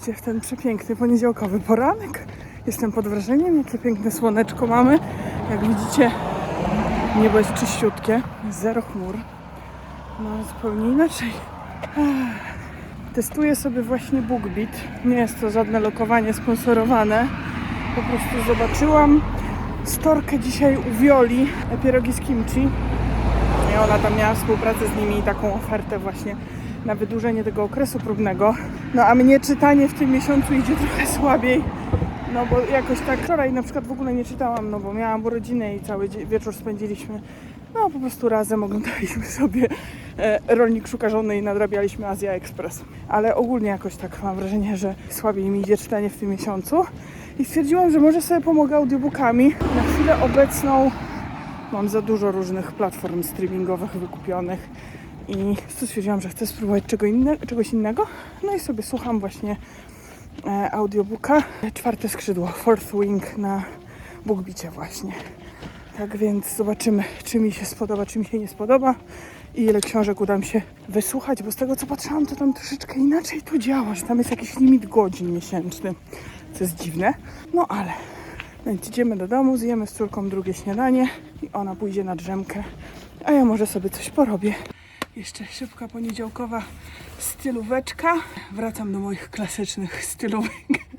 Witajcie w ten przepiękny poniedziałkowy poranek. Jestem pod wrażeniem, jakie piękne słoneczko mamy. Jak widzicie, niebo jest czyściutkie, zero chmur. No, zupełnie inaczej. Testuję sobie właśnie BookBeat. Nie jest to żadne lokowanie sponsorowane. Po prostu zobaczyłam storkę dzisiaj u Wioli, pierogi z kimchi. I ona tam miała współpracę z nimi i taką ofertę właśnie na wydłużenie tego okresu próbnego. No a mnie czytanie w tym miesiącu idzie trochę słabiej. No bo jakoś tak wczoraj na przykład w ogóle nie czytałam, no bo miałam urodziny i cały wieczór spędziliśmy no po prostu razem oglądaliśmy sobie e, Rolnik Szuka Żony i nadrabialiśmy Azja Express. Ale ogólnie jakoś tak mam wrażenie, że słabiej mi idzie czytanie w tym miesiącu. I stwierdziłam, że może sobie pomogę audiobookami. Na chwilę obecną mam za dużo różnych platform streamingowych wykupionych i stwierdziłam, że chcę spróbować czego inne, czegoś innego. No i sobie słucham właśnie e, audiobooka Czwarte skrzydło, Fourth Wing na BookBicie właśnie. Tak więc zobaczymy, czy mi się spodoba, czy mi się nie spodoba i ile książek uda mi się wysłuchać, bo z tego co patrzyłam, to tam troszeczkę inaczej to działa, że tam jest jakiś limit godzin miesięczny, co jest dziwne. No ale, więc idziemy do domu, zjemy z córką drugie śniadanie i ona pójdzie na drzemkę, a ja może sobie coś porobię. Jeszcze szybka poniedziałkowa stylóweczka. Wracam do moich klasycznych stylówek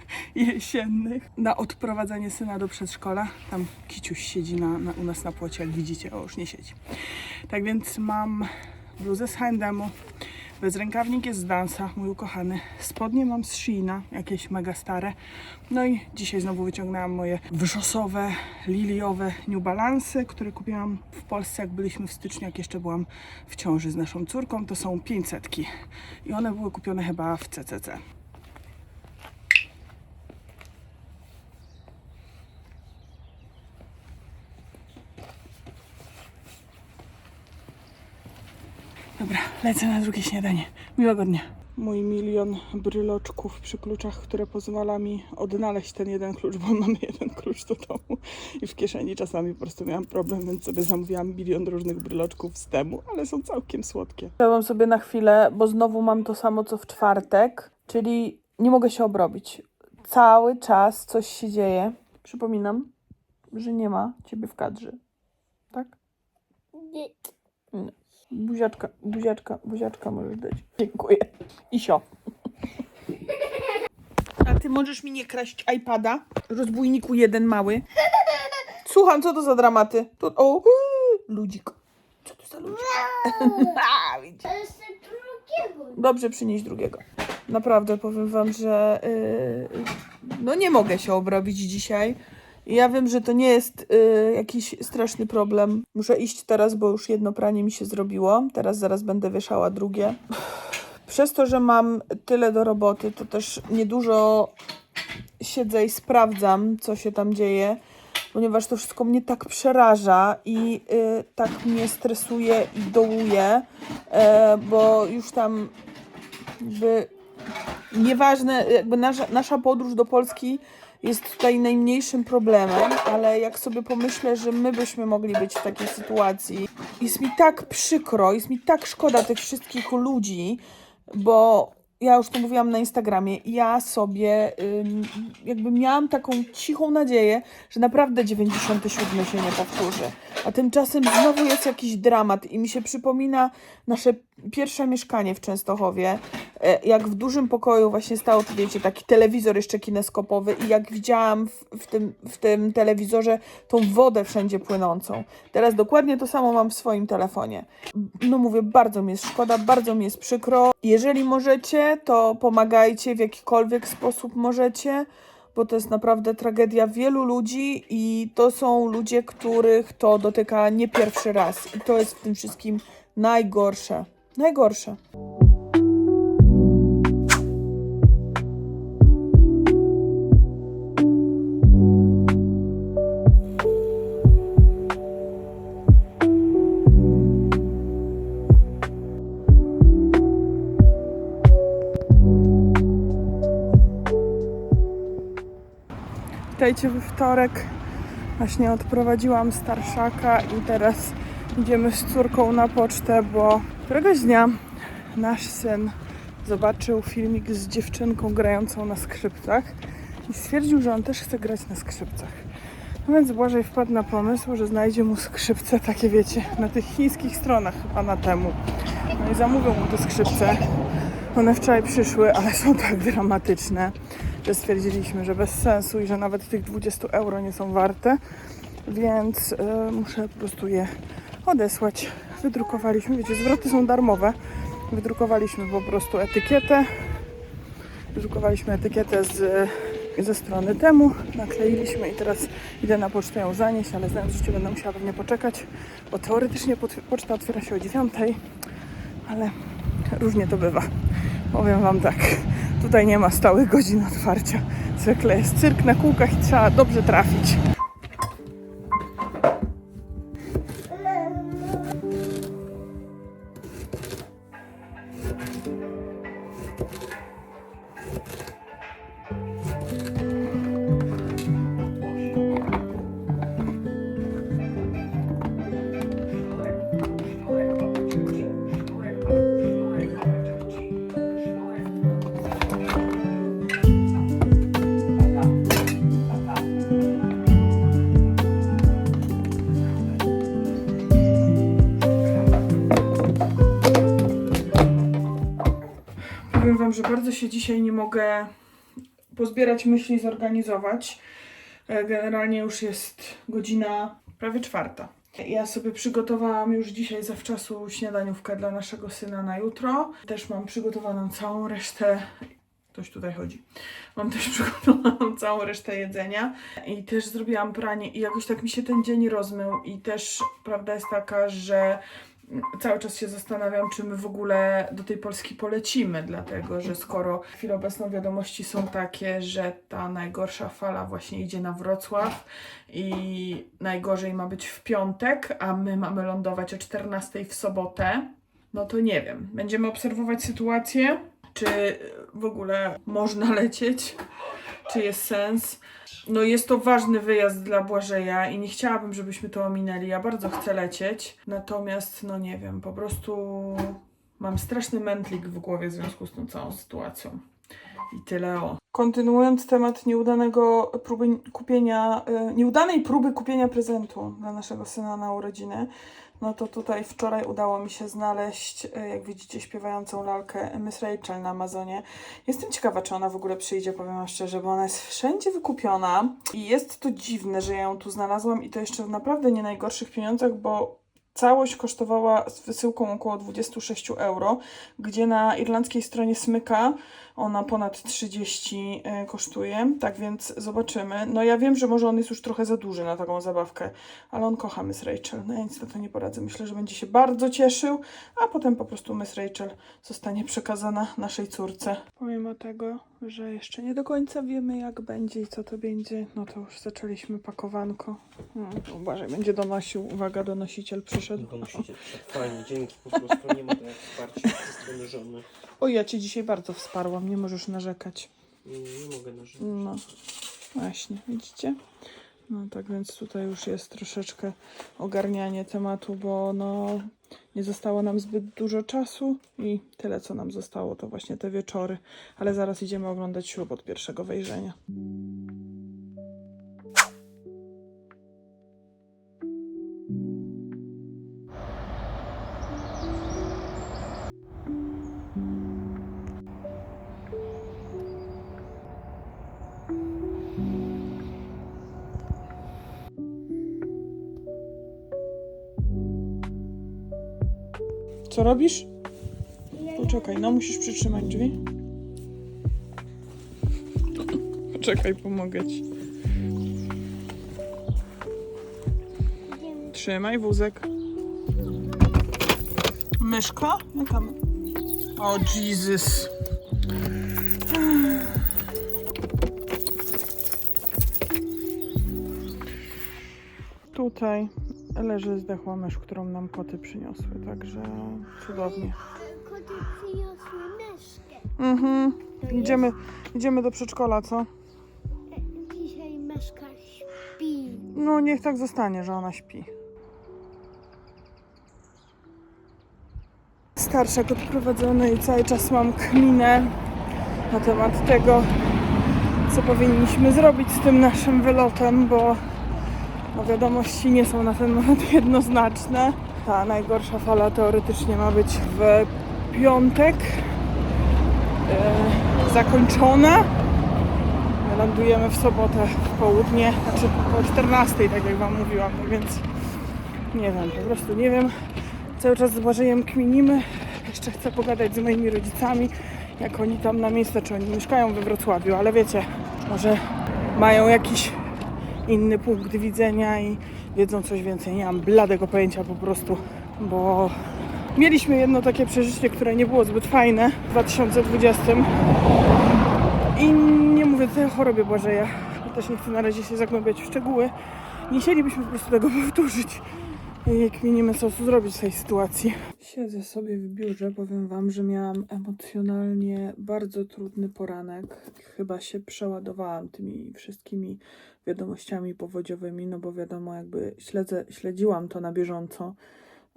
jesiennych na odprowadzanie syna do przedszkola. Tam Kiciuś siedzi na, na, u nas na płocie, jak widzicie, o już nie siedzi. Tak więc mam bluzę z H&M-u, bezrękawnik jest z Dansa, mój ukochany. Spodnie mam z Sheina, jakieś mega stare. No i dzisiaj znowu wyciągnęłam moje wrzosowe, liliowe New Balance, które kupiłam w Polsce, jak byliśmy w styczniu, jak jeszcze byłam w ciąży z naszą córką. To są 500 i one były kupione chyba w CCC. Lecę na drugie śniadanie. Miłego dnia. Mój milion bryloczków przy kluczach, które pozwala mi odnaleźć ten jeden klucz, bo mam jeden klucz do domu i w kieszeni czasami po prostu miałam problem, więc sobie zamówiłam milion różnych bryloczków z temu, ale są całkiem słodkie. Chciałam sobie na chwilę, bo znowu mam to samo co w czwartek, czyli nie mogę się obrobić. Cały czas coś się dzieje. Przypominam, że nie ma ciebie w kadrze. Tak? Buziaczka, buziaczka, buziaczka możesz dać. Dziękuję. Isio. A ty możesz mi nie kraść iPada? Rozbójniku jeden mały. Słucham, co to za dramaty? To, o, uuu, ludzik. Co to za ludzik? A, widzisz. To jest drugiego. Dobrze, przynieść drugiego. Naprawdę powiem wam, że yy, no nie mogę się obrobić dzisiaj. Ja wiem, że to nie jest yy, jakiś straszny problem. Muszę iść teraz, bo już jedno pranie mi się zrobiło. Teraz zaraz będę wieszała drugie. Przez to, że mam tyle do roboty, to też niedużo siedzę i sprawdzam, co się tam dzieje, ponieważ to wszystko mnie tak przeraża i y, tak mnie stresuje i dołuje, e, bo już tam jakby nieważne, jakby nasza, nasza podróż do Polski jest tutaj najmniejszym problemem, ale jak sobie pomyślę, że my byśmy mogli być w takiej sytuacji, jest mi tak przykro, jest mi tak szkoda tych wszystkich ludzi, bo ja już to mówiłam na Instagramie, ja sobie jakby miałam taką cichą nadzieję, że naprawdę 97 się nie powtórzy. A tymczasem znowu jest jakiś dramat i mi się przypomina nasze pierwsze mieszkanie w Częstochowie, e, jak w dużym pokoju właśnie stał, wiecie, taki telewizor jeszcze kineskopowy i jak widziałam w, w, tym, w tym telewizorze tą wodę wszędzie płynącą. Teraz dokładnie to samo mam w swoim telefonie. No mówię, bardzo mi jest szkoda, bardzo mi jest przykro. Jeżeli możecie, to pomagajcie w jakikolwiek sposób możecie, bo to jest naprawdę tragedia wielu ludzi i to są ludzie, których to dotyka nie pierwszy raz. I to jest w tym wszystkim najgorsze. Najgorsze. Witajcie we wtorek. Właśnie odprowadziłam starszaka i teraz idziemy z córką na pocztę, bo któregoś dnia nasz syn zobaczył filmik z dziewczynką grającą na skrzypcach i stwierdził, że on też chce grać na skrzypcach. No więc Błażej wpadł na pomysł, że znajdzie mu skrzypce takie, wiecie, na tych chińskich stronach chyba na temu. No i zamówił mu te skrzypce. One wczoraj przyszły, ale są tak dramatyczne, że stwierdziliśmy, że bez sensu i że nawet tych 20 euro nie są warte, więc e, muszę po prostu je odesłać. Wydrukowaliśmy, wiecie, zwroty są darmowe. Wydrukowaliśmy po prostu etykietę. Wydrukowaliśmy etykietę z, ze strony temu, nakleiliśmy i teraz idę na pocztę ją zanieść, ale znając życie będę musiała pewnie poczekać, bo teoretycznie poczta otwiera się o 9, ale różnie to bywa. Powiem Wam tak, tutaj nie ma stałych godzin otwarcia. Zwykle jest cyrk na kółkach i trzeba dobrze trafić. Że bardzo się dzisiaj nie mogę pozbierać myśli, zorganizować. E, Generalnie już jest godzina prawie czwarta. Ja sobie przygotowałam już dzisiaj zawczasu śniadaniówkę dla naszego syna na jutro. Też mam przygotowaną całą resztę. Ktoś tutaj chodzi. Mam też przygotowaną całą resztę jedzenia i też zrobiłam pranie i jakoś tak mi się ten dzień rozmył i też prawda jest taka, że cały czas się zastanawiam, czy my w ogóle do tej Polski polecimy, dlatego że skoro w chwili obecną wiadomości są takie, że ta najgorsza fala właśnie idzie na Wrocław i najgorzej ma być w piątek, a my mamy lądować o 14 w sobotę, no to nie wiem. Będziemy obserwować sytuację, czy w ogóle można lecieć, czy jest sens. No jest to ważny wyjazd dla Błażeja i nie chciałabym, żebyśmy to ominęli. Ja bardzo chcę lecieć, natomiast no nie wiem, po prostu mam straszny mętlik w głowie w związku z tą całą sytuacją. I tyle o. Kontynuując temat nieudanego próby kupienia, e, nieudanej próby kupienia prezentu dla naszego syna na urodziny, no to tutaj wczoraj udało mi się znaleźć, e, jak widzicie, śpiewającą lalkę Miss Rachel na Amazonie. Jestem ciekawa, czy ona w ogóle przyjdzie, powiem wam szczerze, bo ona jest wszędzie wykupiona i jest to dziwne, że ja ją tu znalazłam i to jeszcze w naprawdę nie najgorszych pieniądzach, bo całość kosztowała z wysyłką około 26 euro, gdzie na irlandzkiej stronie Smyka ona ponad 30 e, kosztuje, tak więc zobaczymy. No ja wiem, że może on jest już trochę za duży na taką zabawkę, ale on kocha Miss Rachel. No ja nic na to nie poradzę. Myślę, że będzie się bardzo cieszył, a potem po prostu Miss Rachel zostanie przekazana naszej córce. Pomimo tego, że jeszcze nie do końca wiemy jak będzie i co to będzie, no to już zaczęliśmy pakowanko. Hmm, uważaj, będzie donosił. Uwaga, donosiciel przyszedł. Donosicie fajnie, dzięki po prostu. Nie ma tak wsparcia ze strony żony. O, ja cię dzisiaj bardzo wsparłam, nie możesz narzekać. Nie, nie mogę narzekać. No, właśnie, widzicie? No tak więc tutaj już jest troszeczkę ogarnianie tematu, bo no nie zostało nam zbyt dużo czasu i tyle co nam zostało to właśnie te wieczory, ale zaraz idziemy oglądać ślub od pierwszego wejrzenia. Co robisz? Poczekaj, no musisz przytrzymać drzwi. Poczekaj, pomogę ci. Trzymaj wózek. Myszka? Jaka? O Jesus. Tutaj leży zdechła mysz, którą nam koty przyniosły, także cudownie. Koty przyniosły myszkę. Mhm. Idziemy, idziemy do przedszkola, co? Dzisiaj myszka śpi. No niech tak zostanie, że ona śpi. starszak odprowadzony i cały czas mam kminę na temat tego, co powinniśmy zrobić z tym naszym wylotem, bo no wiadomości nie są na ten moment jednoznaczne. Ta najgorsza fala teoretycznie ma być w piątek e, zakończona. My lądujemy w sobotę w południe, znaczy po 14, tak jak Wam mówiłam, no więc nie wiem, po prostu nie wiem. Cały czas z Błażejem kminimy. Jeszcze chcę pogadać z moimi rodzicami, jak oni tam na miejsce, czy oni mieszkają we Wrocławiu, ale wiecie, może mają jakiś inny punkt widzenia i wiedzą coś więcej. Nie mam bladego pojęcia po prostu, bo mieliśmy jedno takie przeżycie, które nie było zbyt fajne w 2020 i nie mówię tutaj o chorobie Błażeja, bo też nie chcę na razie się zagłębiać w szczegóły. Nie chcielibyśmy po prostu tego powtórzyć. I kminimy, co zrobić w tej sytuacji. Siedzę sobie w biurze, powiem Wam, że miałam emocjonalnie bardzo trudny poranek. Chyba się przeładowałam tymi wszystkimi wiadomościami powodziowymi, no bo wiadomo, jakby śledzę, śledziłam to na bieżąco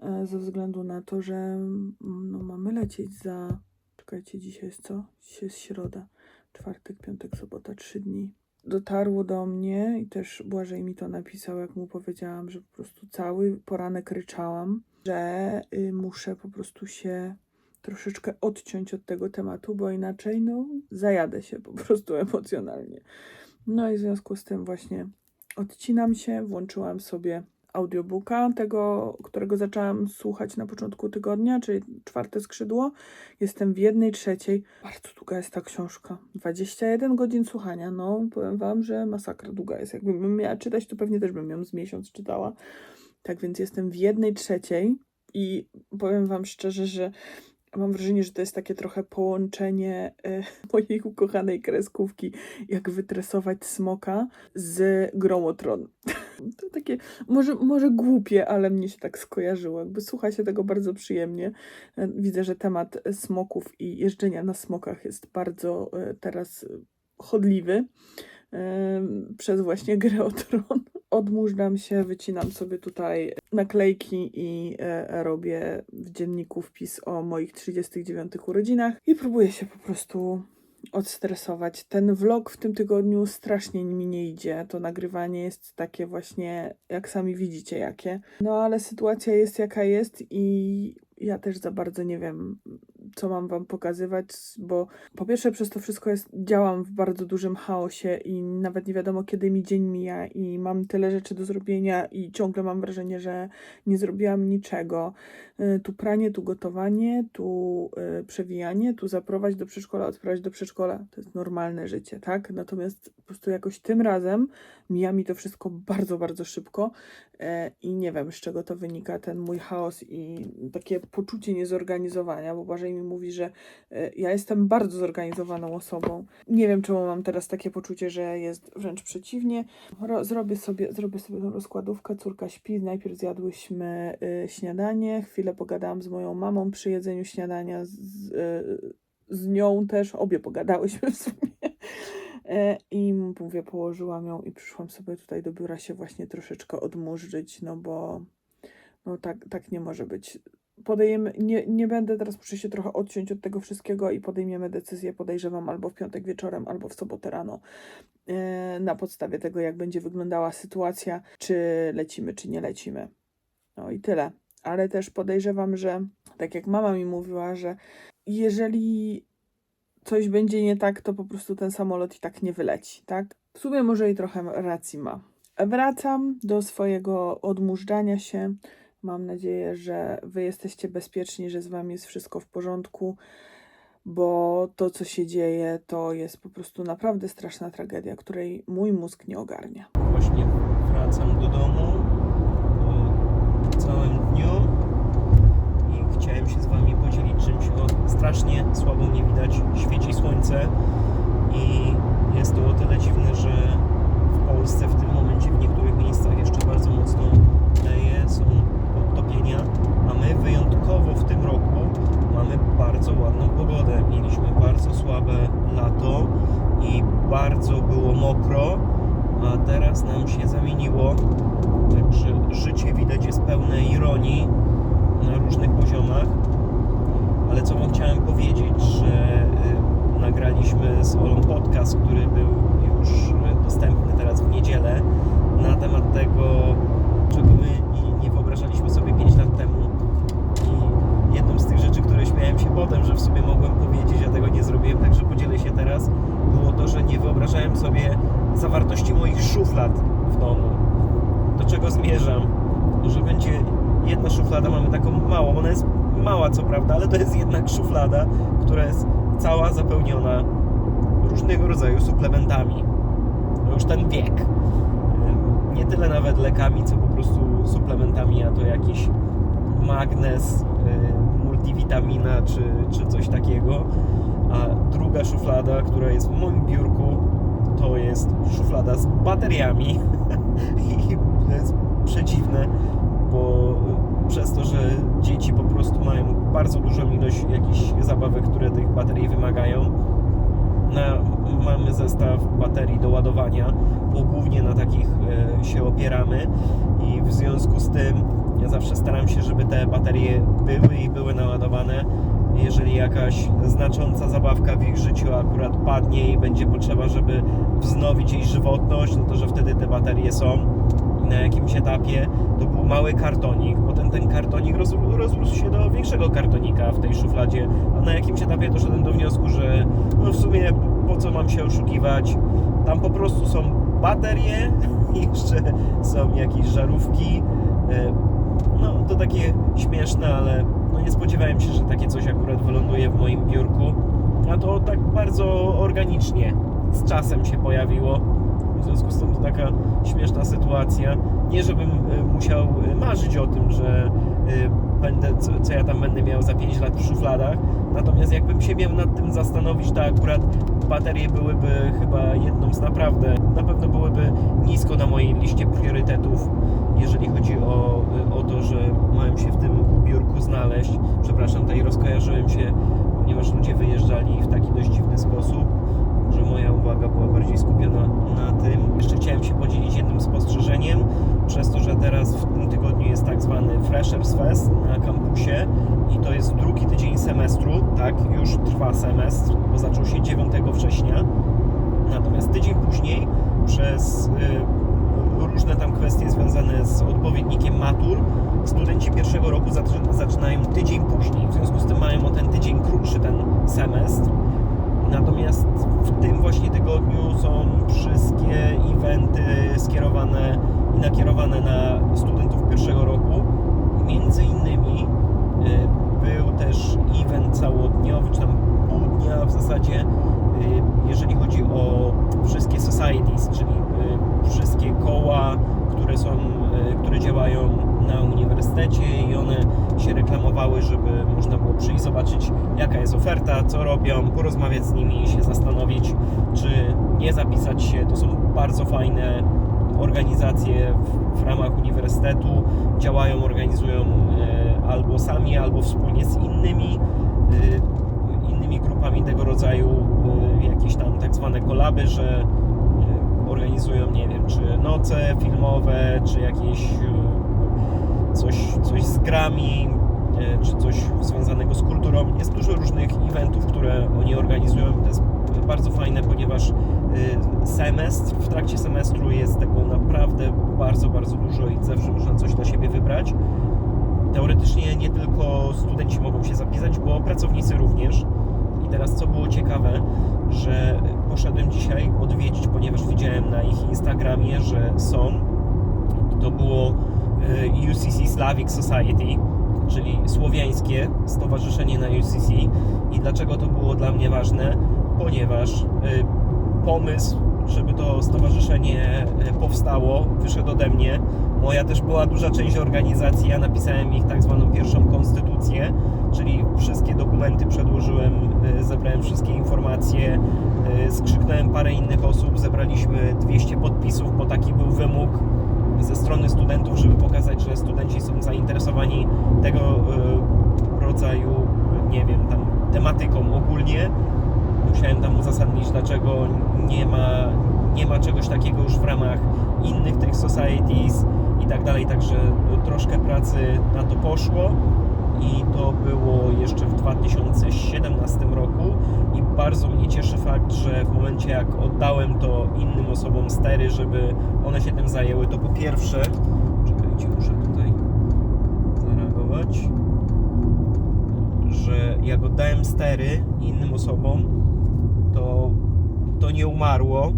e, ze względu na to, że mm, no, mamy lecieć za. Czekajcie, dzisiaj jest co? Dzisiaj jest środa, czwartek, piątek, sobota, trzy dni dotarło do mnie i też Błażej mi to napisał, jak mu powiedziałam, że po prostu cały poranek ryczałam, że y, muszę po prostu się troszeczkę odciąć od tego tematu, bo inaczej no zajadę się po prostu emocjonalnie. No i w związku z tym właśnie odcinam się, włączyłam sobie audiobooka, tego, którego zaczęłam słuchać na początku tygodnia, czyli czwarte skrzydło. Jestem w jednej trzeciej. Bardzo długa jest ta książka. 21 godzin słuchania. No, powiem wam, że masakra długa jest. Jakbym miała czytać, to pewnie też bym ją z miesiąc czytała. Tak więc jestem w jednej trzeciej i powiem wam szczerze, że mam wrażenie, że to jest takie trochę połączenie e, mojej ukochanej kreskówki, jak wytresować smoka z grą o tron. To takie może, może głupie, ale mnie się tak skojarzyło. Jakby słucha się tego bardzo przyjemnie. E, Widzę, że temat smoków i jeżdżenia na smokach jest bardzo e, teraz chodliwy przez właśnie grę o tron. Odmurzam się, wycinam sobie tutaj naklejki i e, robię w dzienniku wpis o moich 39 urodzinach i próbuję się po prostu odstresować. Ten vlog w tym tygodniu strasznie mi nie idzie. To nagrywanie jest takie właśnie, jak sami widzicie, jakie. No ale sytuacja jest jaka jest i ja też za bardzo nie wiem, co mam wam pokazywać, bo po pierwsze przez to wszystko jest, działam w bardzo dużym chaosie i nawet nie wiadomo kiedy mi dzień mija i mam tyle rzeczy do zrobienia i ciągle mam wrażenie, że nie zrobiłam niczego. Y, Tu pranie, tu gotowanie, tu y, przewijanie, tu zaprowadź do przedszkola, odprawić do przedszkola. To jest normalne życie, tak? Natomiast po prostu jakoś tym razem mija mi to wszystko bardzo, bardzo szybko e, i nie wiem z czego to wynika, ten mój chaos i takie poczucie niezorganizowania, bo Błażej mi mówi, że e, ja jestem bardzo zorganizowaną osobą. Nie wiem czemu mam teraz takie poczucie, że jest wręcz przeciwnie. Ro, zrobię, sobie, zrobię sobie tą rozkładówkę, córka śpi, najpierw zjadłyśmy y, śniadanie, chwilę pogadałam z moją mamą przy jedzeniu śniadania, z, y, z nią też, obie pogadałyśmy w sumie. I mówię, położyłam ją i przyszłam sobie tutaj do biura się właśnie troszeczkę odmurzyć, no bo no tak, tak nie może być. Podejmiemy, nie, nie będę teraz, muszę się trochę odciąć od tego wszystkiego i podejmiemy decyzję, podejrzewam, albo w piątek wieczorem, albo w sobotę rano, e, na podstawie tego, jak będzie wyglądała sytuacja, czy lecimy, czy nie lecimy. No i tyle. Ale też podejrzewam, że tak jak mama mi mówiła, że jeżeli coś będzie nie tak, to po prostu ten samolot i tak nie wyleci, tak? W sumie może i trochę racji ma. Wracam do swojego odmurzania się. Mam nadzieję, że Wy jesteście bezpieczni, że z Wami jest wszystko w porządku, bo to, co się dzieje, to jest po prostu naprawdę straszna tragedia, której mój mózg nie ogarnia. Właśnie wracam do domu po całym dniu i chciałem się z Wami podzielić czymś o strasznie słabo mnie widać. Świeci słońce i jest to o tyle dziwne, że w Polsce w tym momencie w niektórych miejscach jeszcze bardzo mocno leje, są podtopienia, a my wyjątkowo w tym roku mamy bardzo ładną pogodę. Mieliśmy bardzo słabe lato i bardzo było mokro, a teraz nam się zamieniło. Także życie widać jest pełne ironii na różnych poziomach. Ale co wam chciałem powiedzieć, że y, nagraliśmy z Olą podcast, który był już y, dostępny teraz w niedzielę na temat tego, czego my nie, nie wyobrażaliśmy sobie 5 lat temu. I jedną z tych rzeczy, które śmiałem się potem, że w sumie mogłem powiedzieć, a tego nie zrobiłem, także podzielę się teraz, było to, że nie wyobrażałem sobie zawartości moich szuflad w domu. Do czego zmierzam? Że będzie szuflada, mamy taką małą, ona jest mała co prawda, ale to jest jednak szuflada, która jest cała zapełniona różnego rodzaju suplementami. No już ten wiek. Nie tyle nawet lekami, co po prostu suplementami, a to jakiś magnez, y, multivitamina czy, czy coś takiego. A druga szuflada, która jest w moim biurku, to jest szuflada z bateriami. I to jest przedziwne, bo przez to, że dzieci po prostu mają bardzo dużą ilość jakichś zabawek, które tych baterii wymagają, na, mamy zestaw baterii do ładowania, bo głównie na takich e, się opieramy i w związku z tym ja zawsze staram się, żeby te baterie były i były naładowane. Jeżeli jakaś znacząca zabawka w ich życiu akurat padnie i będzie potrzeba, żeby wznowić jej żywotność, no to że wtedy te baterie są na jakimś etapie to mały kartonik, potem ten kartonik roz, rozrósł się do większego kartonika w tej szufladzie, a na jakimś etapie doszedłem do wniosku, że no w sumie po co mam się oszukiwać, tam po prostu są baterie, jeszcze są jakieś żarówki, e, no to takie śmieszne, ale no nie spodziewałem się, że takie coś akurat wyląduje w moim biurku, a to tak bardzo organicznie z czasem się pojawiło. W związku z tym to taka śmieszna sytuacja. Nie żebym y, musiał y, marzyć o tym, że y, będę, co, ja tam będę miał za 5 lat w szufladach. Natomiast jakbym się miał nad tym zastanowić, to akurat baterie byłyby chyba jedną z naprawdę, na pewno byłyby nisko na mojej liście priorytetów, jeżeli chodzi o, o to, że mają się w tym biurku znaleźć. Przepraszam, tutaj rozkojarzyłem się, ponieważ ludzie wyjeżdżali w taki dość dziwny sposób że moja uwaga była bardziej skupiona na tym. Jeszcze chciałem się podzielić jednym spostrzeżeniem, przez to, że teraz w tym tygodniu jest tak zwany Freshers Fest na kampusie i to jest drugi tydzień semestru, tak, już trwa semestr, bo zaczął się 9 września. Natomiast tydzień później przez y, różne tam kwestie związane z odpowiednikiem matur, studenci pierwszego roku zaczyna- zaczynają tydzień później. W związku z tym mają o ten tydzień krótszy ten semestr. Natomiast w tym właśnie tygodniu są wszystkie eventy skierowane i nakierowane na studentów pierwszego roku. Między innymi y, był też event całodniowy, czy tam pół dnia w zasadzie, y, jeżeli chodzi o wszystkie societies, czyli y, wszystkie koła, które są, które działają na uniwersytecie i one się reklamowały, żeby można było przyjść, zobaczyć jaka jest oferta, co robią, porozmawiać z nimi i się zastanowić, czy nie zapisać się. To są bardzo fajne organizacje w, w ramach uniwersytetu, działają, organizują e, albo sami, albo wspólnie z innymi e, innymi grupami tego rodzaju e, jakieś tam tak zwane kolaby, że organizują, nie wiem, czy noce filmowe, czy jakieś coś, coś z grami, czy coś związanego z kulturą. Jest dużo różnych eventów, które oni organizują. To jest bardzo fajne, ponieważ y, semestr, w trakcie semestru jest tego naprawdę bardzo, bardzo dużo i zawsze można coś dla siebie wybrać. Teoretycznie nie tylko studenci mogą się zapisać, bo pracownicy również. I teraz co było ciekawe, że poszedłem dzisiaj odwiedzić, ponieważ widziałem na ich Instagramie, że są. To było y, UCC Slavic Society, czyli słowiańskie stowarzyszenie na UCC. I dlaczego to było dla mnie ważne? Ponieważ y, pomysł, żeby to stowarzyszenie y, powstało, wyszedł ode mnie. Moja też była duża część organizacji. Ja napisałem ich tak zwaną pierwszą konstytucję, czyli wszystkie dokumenty przedłożyłem, y, zebrałem wszystkie informacje, skrzyknąłem parę innych osób, zebraliśmy 200 podpisów, bo taki był wymóg ze strony studentów, żeby pokazać, że studenci są zainteresowani tego rodzaju, nie wiem, tam tematyką ogólnie. Musiałem tam uzasadnić, dlaczego nie ma, nie ma czegoś takiego już w ramach innych tych societies i tak dalej, także troszkę pracy na to poszło i to było jeszcze w 2000 bardzo mnie cieszy fakt, że w momencie jak oddałem to innym osobom stery, żeby one się tym zajęły, to po pierwsze, czekajcie, muszę tutaj zareagować, że jak oddałem stery innym osobom, to to nie umarło,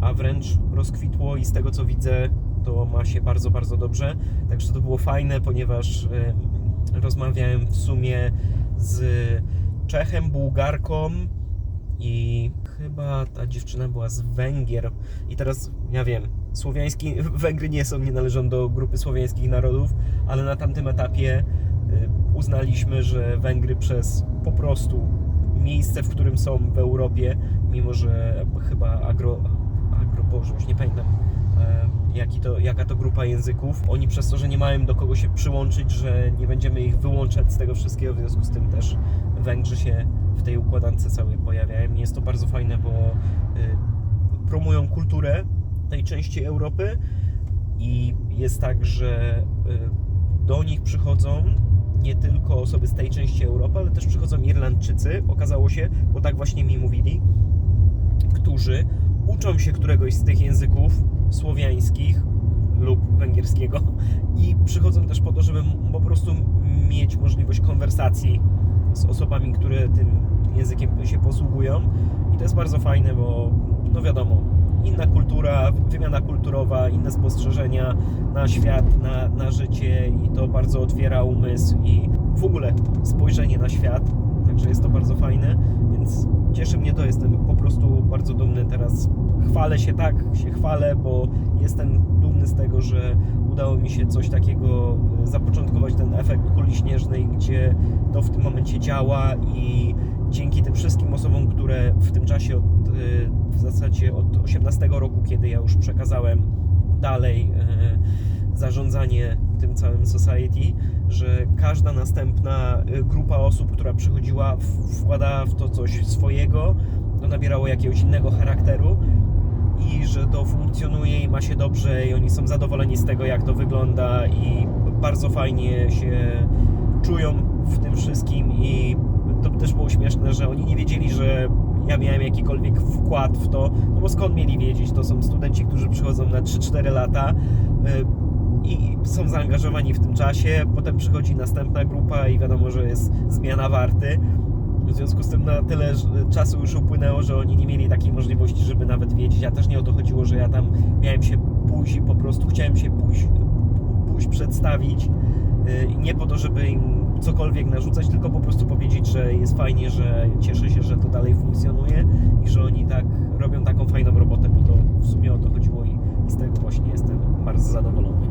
a wręcz rozkwitło i z tego co widzę, to ma się bardzo, bardzo dobrze. Także to było fajne, ponieważ rozmawiałem w sumie z Czechem, Bułgarką i chyba ta dziewczyna była z Węgier. I teraz ja wiem, słowiański, Węgry nie są, nie należą do grupy słowiańskich narodów, ale na tamtym etapie uznaliśmy, że Węgry przez po prostu miejsce, w którym są w Europie, mimo że chyba agro, agro Boże, już nie pamiętam jaki to, jaka to grupa języków, oni przez to, że nie mają do kogo się przyłączyć, że nie będziemy ich wyłączać z tego wszystkiego, w związku z tym też Węgrzy się w tej układance całej pojawiają. Jest to bardzo fajne, bo y, promują kulturę tej części Europy i jest tak, że y, do nich przychodzą nie tylko osoby z tej części Europy, ale też przychodzą Irlandczycy, okazało się, bo tak właśnie mi mówili, którzy uczą się któregoś z tych języków słowiańskich lub węgierskiego i przychodzą też po to, żeby po prostu mieć możliwość konwersacji z osobami, które tym językiem się posługują. I to jest bardzo fajne, bo no wiadomo, inna kultura, wymiana kulturowa, inne spostrzeżenia na świat, na, na życie i to bardzo otwiera umysł i w ogóle spojrzenie na świat, także jest to bardzo fajne, więc cieszy mnie to, jestem po prostu bardzo dumny teraz. Chwalę się tak, się chwalę, bo jestem dumny z tego, że udało mi się coś takiego e, zapoczątkować, ten efekt kuli śnieżnej, gdzie to w tym momencie działa i dzięki tym wszystkim osobom, które w tym czasie od, e, w zasadzie od 18 roku, kiedy ja już przekazałem dalej e, zarządzanie tym całym society, że każda następna e, grupa osób, która przychodziła, wkładała w to coś swojego, to nabierało jakiegoś innego charakteru i że to funkcjonuje i ma się dobrze i oni są zadowoleni z tego, jak to wygląda i bardzo fajnie się czują w tym wszystkim i to też było śmieszne, że oni nie wiedzieli, że ja miałem jakikolwiek wkład w to, no bo skąd mieli wiedzieć, to są studenci, którzy przychodzą na 3-4 lata y, i są zaangażowani w tym czasie, potem przychodzi następna grupa i wiadomo, że jest zmiana warty. W związku z tym na tyle czasu już upłynęło, że oni nie mieli takiej możliwości, żeby nawet wiedzieć. A też nie o to chodziło, że ja tam miałem się pójść i po prostu chciałem się pójść, pójść przedstawić. I Nie po to, żeby im cokolwiek narzucać, tylko po prostu powiedzieć, że jest fajnie, że cieszę się, że to dalej funkcjonuje i że oni tak robią taką fajną robotę, bo to w sumie o to chodziło i, i z tego właśnie jestem bardzo zadowolony.